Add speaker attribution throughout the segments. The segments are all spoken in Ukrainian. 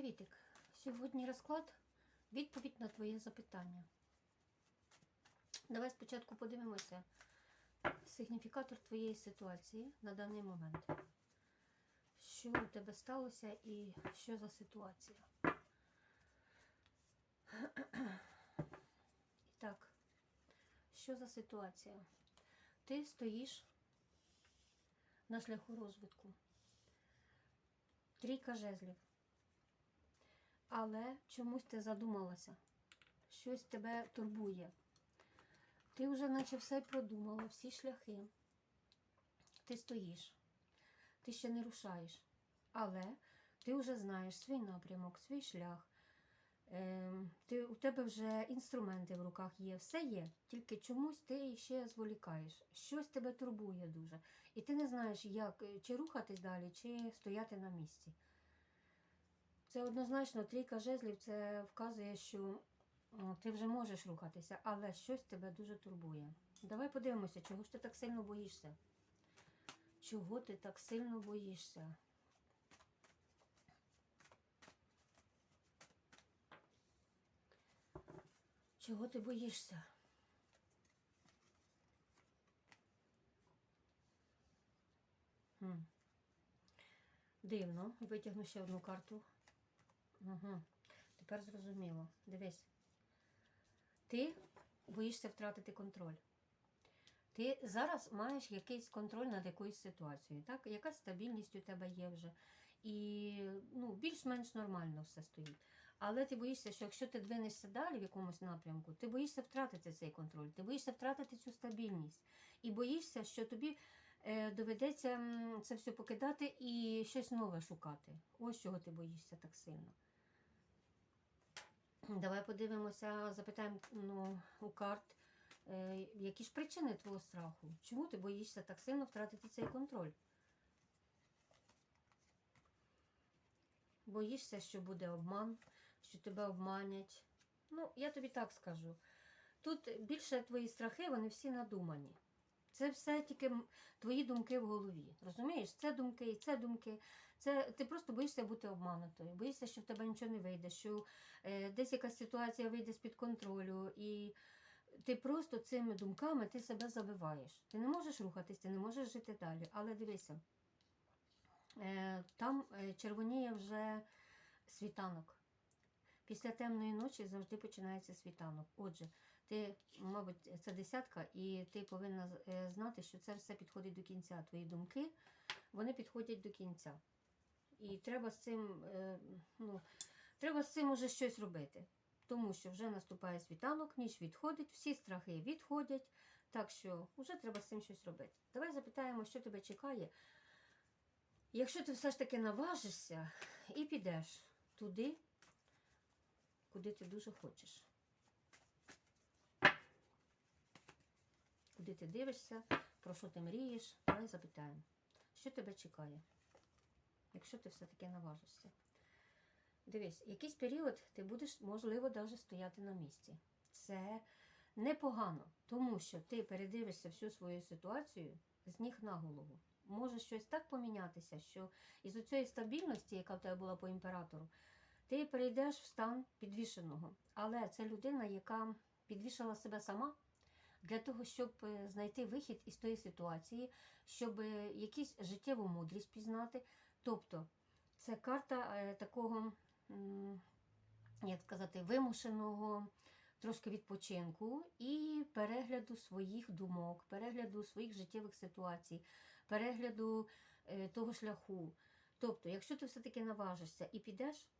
Speaker 1: Привітик! Сьогодні розклад відповідь на твоє запитання. Давай спочатку подивимося сигніфікатор твоєї ситуації на даний момент. Що у тебе сталося і що за ситуація? І так, що за ситуація? Ти стоїш на шляху розвитку. Трійка жезлів. Але чомусь ти задумалася. Щось тебе турбує. Ти вже наче все продумала, всі шляхи. Ти стоїш, ти ще не рушаєш. Але ти вже знаєш свій напрямок, свій шлях. Ем, ти, у тебе вже інструменти в руках є, все є. Тільки чомусь ти ще зволікаєш. Щось тебе турбує дуже. І ти не знаєш, як чи рухатись далі, чи стояти на місці. Це однозначно трійка жезлів це вказує, що ти вже можеш рухатися, але щось тебе дуже турбує. Давай подивимося, чого ж ти так сильно боїшся? Чого ти так сильно боїшся? Чого ти боїшся? Хм. Дивно. Витягну ще одну карту. Угу. Тепер зрозуміло. Дивись. Ти боїшся втратити контроль. Ти зараз маєш якийсь контроль над якоюсь ситуацією, так? Якась стабільність у тебе є вже. І ну, більш-менш нормально все стоїть. Але ти боїшся, що якщо ти двинешся далі в якомусь напрямку, ти боїшся втратити цей контроль, ти боїшся втратити цю стабільність. І боїшся, що тобі е, доведеться це все покидати і щось нове шукати. Ось чого ти боїшся так сильно. Давай подивимося, запитаємо ну, у карт, е, які ж причини твого страху? Чому ти боїшся так сильно втратити цей контроль? Боїшся, що буде обман, що тебе обманять. Ну, я тобі так скажу. Тут більше твої страхи, вони всі надумані. Це все тільки твої думки в голові. Розумієш? Це думки, і це думки. Це ти просто боїшся бути обманутою, боїшся, що в тебе нічого не вийде, що е, десь якась ситуація вийде з-під контролю, і ти просто цими думками ти себе забиваєш. Ти не можеш рухатись, ти не можеш жити далі. Але дивися, е, там е, червоніє вже світанок. Після темної ночі завжди починається світанок. Отже, ти, мабуть, це десятка, і ти повинна е, знати, що це все підходить до кінця. Твої думки вони підходять до кінця. І треба з цим, е, ну, треба з цим уже щось робити. Тому що вже наступає світанок, ніч відходить, всі страхи відходять. Так що вже треба з цим щось робити. Давай запитаємо, що тебе чекає. Якщо ти все ж таки наважишся і підеш туди, куди ти дуже хочеш. Куди ти дивишся, про що ти мрієш, давай запитаємо, що тебе чекає, якщо ти все-таки наважишся. Дивись, якийсь період ти будеш, можливо, навіть стояти на місці. Це непогано, тому що ти передивишся всю свою ситуацію з ніг на голову. Може щось так помінятися, що із цієї стабільності, яка в тебе була по імператору, ти перейдеш в стан підвішеного. Але це людина, яка підвішала себе сама для того, щоб е, знайти вихід із тої ситуації, щоб е, якусь життєву мудрість пізнати. Тобто це карта е, такого, як сказати, вимушеного трошки відпочинку і перегляду своїх думок, перегляду своїх життєвих ситуацій, перегляду е, того шляху. Тобто, якщо ти все-таки наважишся і підеш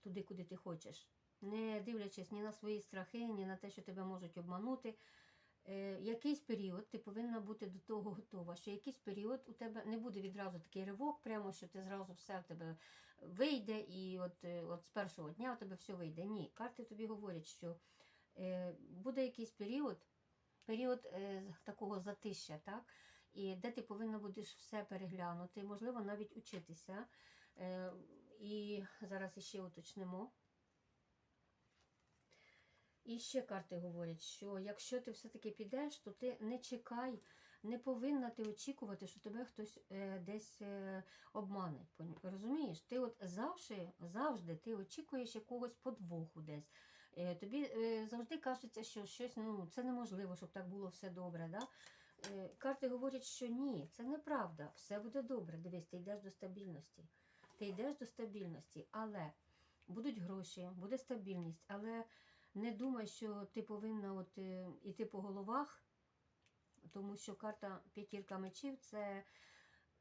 Speaker 1: туди, куди ти хочеш, не дивлячись ні на свої страхи, ні на те, що тебе можуть обманути, якийсь період ти повинна бути до того готова, що якийсь період у тебе не буде відразу такий ривок, прямо що ти зразу все в тебе вийде, і от, е, от з першого дня у тебе все вийде. Ні, карти тобі говорять, що е, буде якийсь період, період е, такого затища, так? І де ти повинна будеш все переглянути, можливо, навіть учитися. Е, і зараз іще уточнимо. І ще карти говорять, що якщо ти все-таки підеш, то ти не чекай не повинна ти очікувати, що тебе хтось е, десь е, обмане. Розумієш? Ти от завжди, завжди ти очікуєш якогось подвоху десь. Е, тобі завжди кажеться, що щось ну, це неможливо, щоб так було все добре. Да? Карти говорять, що ні, це неправда, все буде добре. Дивись, ти йдеш до стабільності. Ти йдеш до стабільності, але будуть гроші, буде стабільність, але не думай, що ти повинна от, е, іти по головах, тому що карта п'ятірка мечів це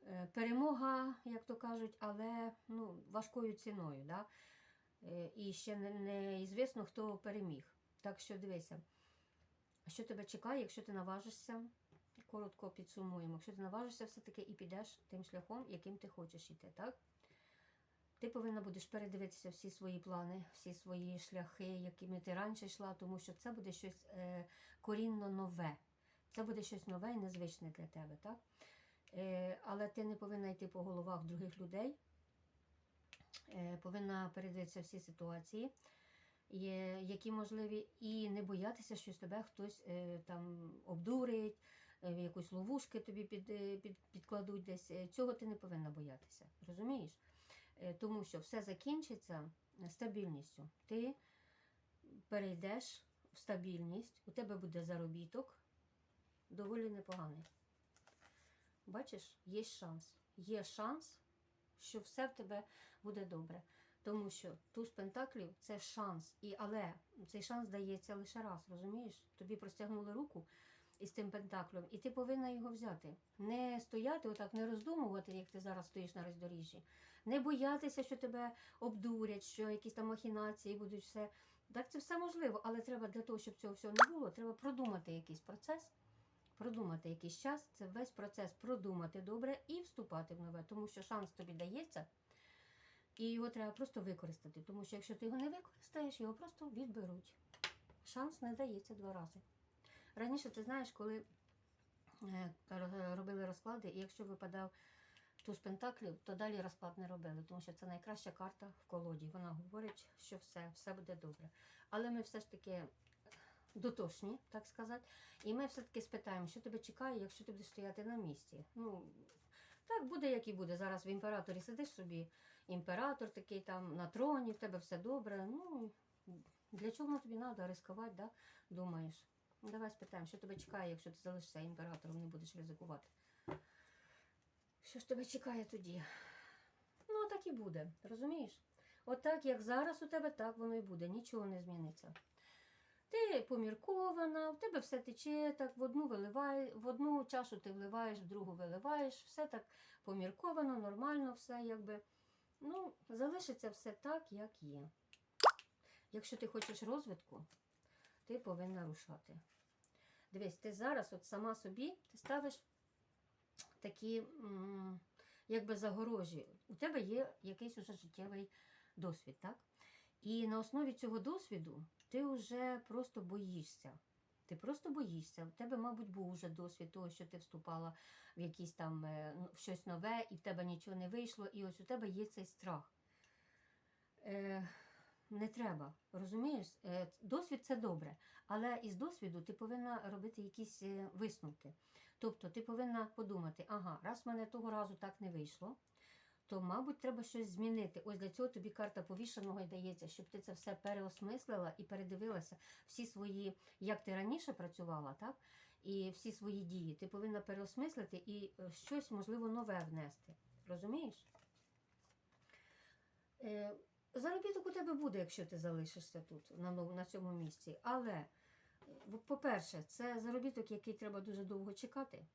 Speaker 1: е, перемога, як то кажуть, але ну, важкою ціною. Да? Е, І ще не, не хто переміг. Так що дивися, що тебе чекає, якщо ти наважишся. Коротко підсумуємо, якщо ти наважишся все-таки і підеш тим шляхом, яким ти хочеш іти, так? Ти повинна будеш передивитися всі свої плани, всі свої шляхи, якими ти раніше йшла, тому що це буде щось е, корінно нове. Це буде щось нове і незвичне для тебе, так? Е, але ти не повинна йти по головах других людей. Е, повинна передивитися всі ситуації, є, які можливі, і не боятися, що з тебе хтось е, там обдурить, е, якусь ловушки тобі під, е, під, підкладуть десь. Е, Цього ти не повинна боятися. Розумієш? Е, Тому що все закінчиться стабільністю. Ти перейдеш в стабільність, у тебе буде заробіток доволі непоганий. Бачиш, є шанс. Є шанс, що все в тебе буде добре. Тому що туз пентаклів це шанс. І, але цей шанс дається лише раз, розумієш? Тобі простягнули руку із тим пентаклем, і ти повинна його взяти. Не стояти, отак, не роздумувати, як ти зараз стоїш на роздоріжжі. Не боятися, що тебе обдурять, що якісь там махінації будуть все. Так це все можливо, але треба для того, щоб цього всього не було, треба продумати якийсь процес, продумати якийсь час, це весь процес продумати добре і вступати в нове, тому що шанс тобі дається, і його треба просто використати. Тому що якщо ти його не використаєш, його просто відберуть. Шанс не дається два рази. Раніше ти знаєш, коли е, робили розклади, і якщо випадав туз пентаклів, то далі розклад не робили, тому що це найкраща карта в колоді. Вона говорить, що все, все буде добре. Але ми все ж таки дотошні, так сказати, і ми все-таки спитаємо, що тебе чекає, якщо ти будеш стояти на місці. Ну, так буде, як і буде. Зараз в імператорі сидиш собі, імператор такий там на троні, в тебе все добре. Ну, для чого тобі треба ризикувати, да? думаєш? Ну, давай спитаємо, що тебе чекає, якщо ти залишишся імператором, не будеш ризикувати. Що ж тебе чекає тоді? Ну, так і буде, розумієш? Отак, як зараз у тебе, так воно і буде, нічого не зміниться. Ти поміркована, в тебе все тече, так в одну виливає, в одну чашу ти вливаєш, в другу виливаєш, все так помірковано, нормально, все якби. Ну, залишиться все так, як є. Якщо ти хочеш розвитку, ти повинна рушати. Дивись, ти зараз от сама собі ти ставиш такі якби загорожі. У тебе є якийсь уже життєвий досвід, так? І на основі цього досвіду ти вже просто боїшся. Ти просто боїшся. У тебе, мабуть, був уже досвід того, що ти вступала в якісь там е, ну, в щось нове, і в тебе нічого не вийшло, і ось у тебе є цей страх. Е, не треба, розумієш? Е, досвід це добре, але із досвіду ти повинна робити якісь е, висновки. Тобто ти повинна подумати, ага, раз в мене того разу так не вийшло, то, мабуть, треба щось змінити. Ось для цього тобі карта повішеного й дається, щоб ти це все переосмислила і передивилася всі свої, як ти раніше працювала, так? І всі свої дії. Ти повинна переосмислити і е, щось, можливо, нове внести. Розумієш? Заробіток у тебе буде, якщо ти залишишся тут, на, на цьому місці. Але, по-перше, це заробіток, який треба дуже довго чекати.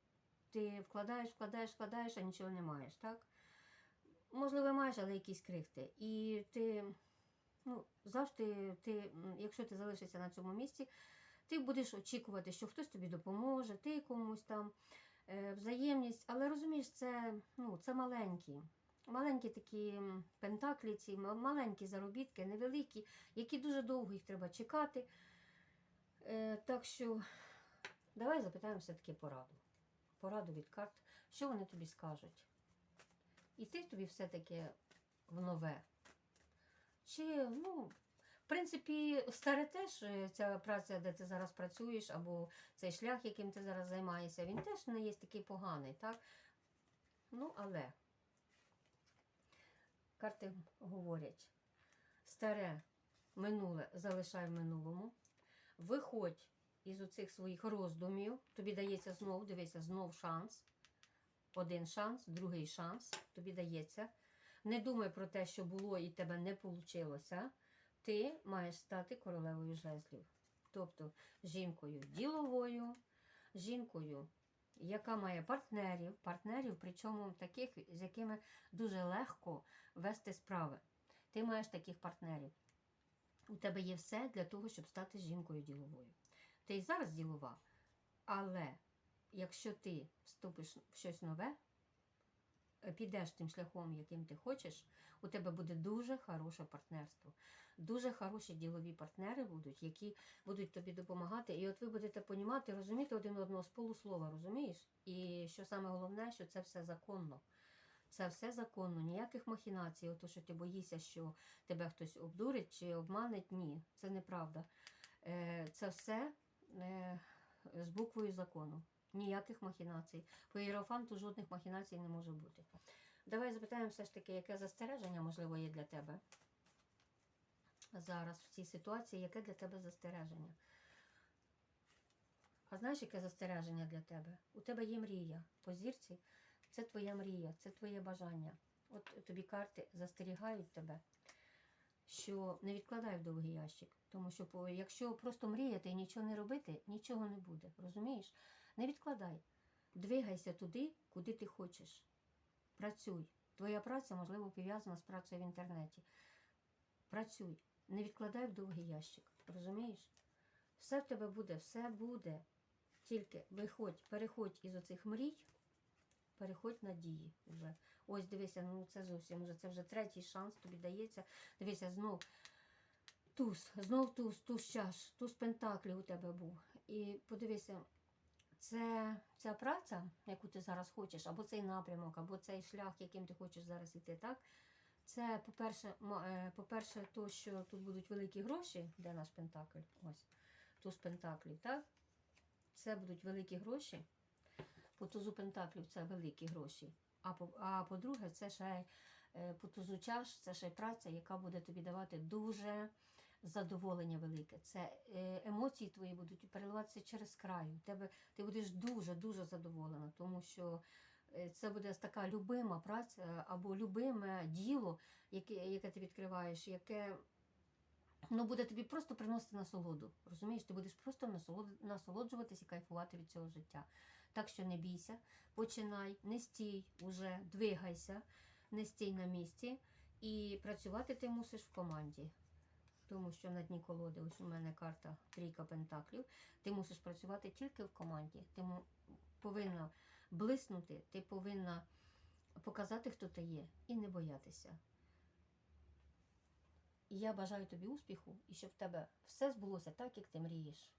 Speaker 1: Ти вкладаєш, вкладаєш, вкладаєш, а нічого не маєш, так? Можливо, маєш, але якісь крихти. І ти, ну, завжди, ти, якщо ти залишишся на цьому місці, ти будеш очікувати, що хтось тобі допоможе, ти комусь там е, взаємність. Але розумієш, це, ну, це маленькі. Маленькі такі пентаклі, ці маленькі заробітки, невеликі, які дуже довго їх треба чекати. Е, так що давай запитаємо все-таки пораду. Пораду від карт, що вони тобі скажуть. Іти тобі все-таки в нове. Чи, ну, в принципі, старе теж е, ця праця, де ти зараз працюєш, або цей шлях, яким ти зараз займаєшся, він теж не є такий поганий, так? Ну, але карти говорять, старе минуле залишай в минулому, виходь із оцих своїх роздумів, тобі дається знов, дивися, знов шанс. Один шанс, другий шанс тобі дається. Не думай про те, що було і тебе не вийшло. Ти маєш стати королевою жезлів. Тобто жінкою діловою, жінкою, яка має партнерів, партнерів, причому таких, з якими дуже легко вести справи. Ти маєш таких партнерів. У тебе є все для того, щоб стати жінкою діловою. Ти і зараз ділова, але якщо ти вступиш в щось нове, підеш тим шляхом, яким ти хочеш, у тебе буде дуже хороше партнерство. Дуже хороші ділові партнери будуть, які будуть тобі допомагати. І от ви будете понімати, розуміти один одного з полуслова, розумієш? І що саме головне, що це все законно. Це все законно, ніяких махінацій, ото що ти боїшся, що тебе хтось обдурить чи обманить. Ні, це неправда. Е, Це все е, з буквою закону. Ніяких махінацій. По іерофанту жодних махінацій не може бути. Давай запитаємо все ж таки, яке застереження, можливо, є для тебе зараз в цій ситуації, яке для тебе застереження? А знаєш, яке застереження для тебе? У тебе є мрія. По зірці це твоя мрія, це твоє бажання. От тобі карти застерігають тебе, що не відкладай в довгий ящик. Тому що якщо просто мріяти і нічого не робити, нічого не буде. Розумієш? Не відкладай. Двигайся туди, куди ти хочеш. Працюй. Твоя праця, можливо, пов'язана з працею в інтернеті. Працюй. Не відкладай в довгий ящик. Розумієш? Все в тебе буде, все буде. Тільки виходь, переходь із оцих мрій, переходь на дії вже. Ось дивися, ну це зовсім вже це вже третій шанс тобі дається. Дивися, знов туз, знов туз, туз чаш, туз пентаклів у тебе був. І подивися, це ця праця, яку ти зараз хочеш, або цей напрямок, або цей шлях, яким ти хочеш зараз іти, так? Це, по-перше, е, по-перше, то, що тут будуть великі гроші, де наш пентакль? Ось, туз пентаклів, так? Це будуть великі гроші. По тузу пентаклів це великі гроші. А по, а по-друге, це ще е, по тузу чаш, це ще праця, яка буде тобі давати дуже задоволення велике. Це е, емоції твої будуть переливатися через край. Тебе ти будеш дуже-дуже задоволена, тому що е, це буде така любима праця або любиме діло, яке, яке ти відкриваєш, яке ну, буде тобі просто приносити насолоду. Розумієш, ти будеш просто насолод- насолоджуватись і кайфувати від цього життя. Так що не бійся, починай, не стій уже, двигайся, не стій на місці. І працювати ти мусиш в команді. Тому що на дні колоди, ось у мене карта трійка пентаклів. Ти мусиш працювати тільки в команді. Ти повинна блиснути, ти повинна показати, хто ти є, і не боятися. І я бажаю тобі успіху, і щоб в тебе все збулося так, як ти мрієш.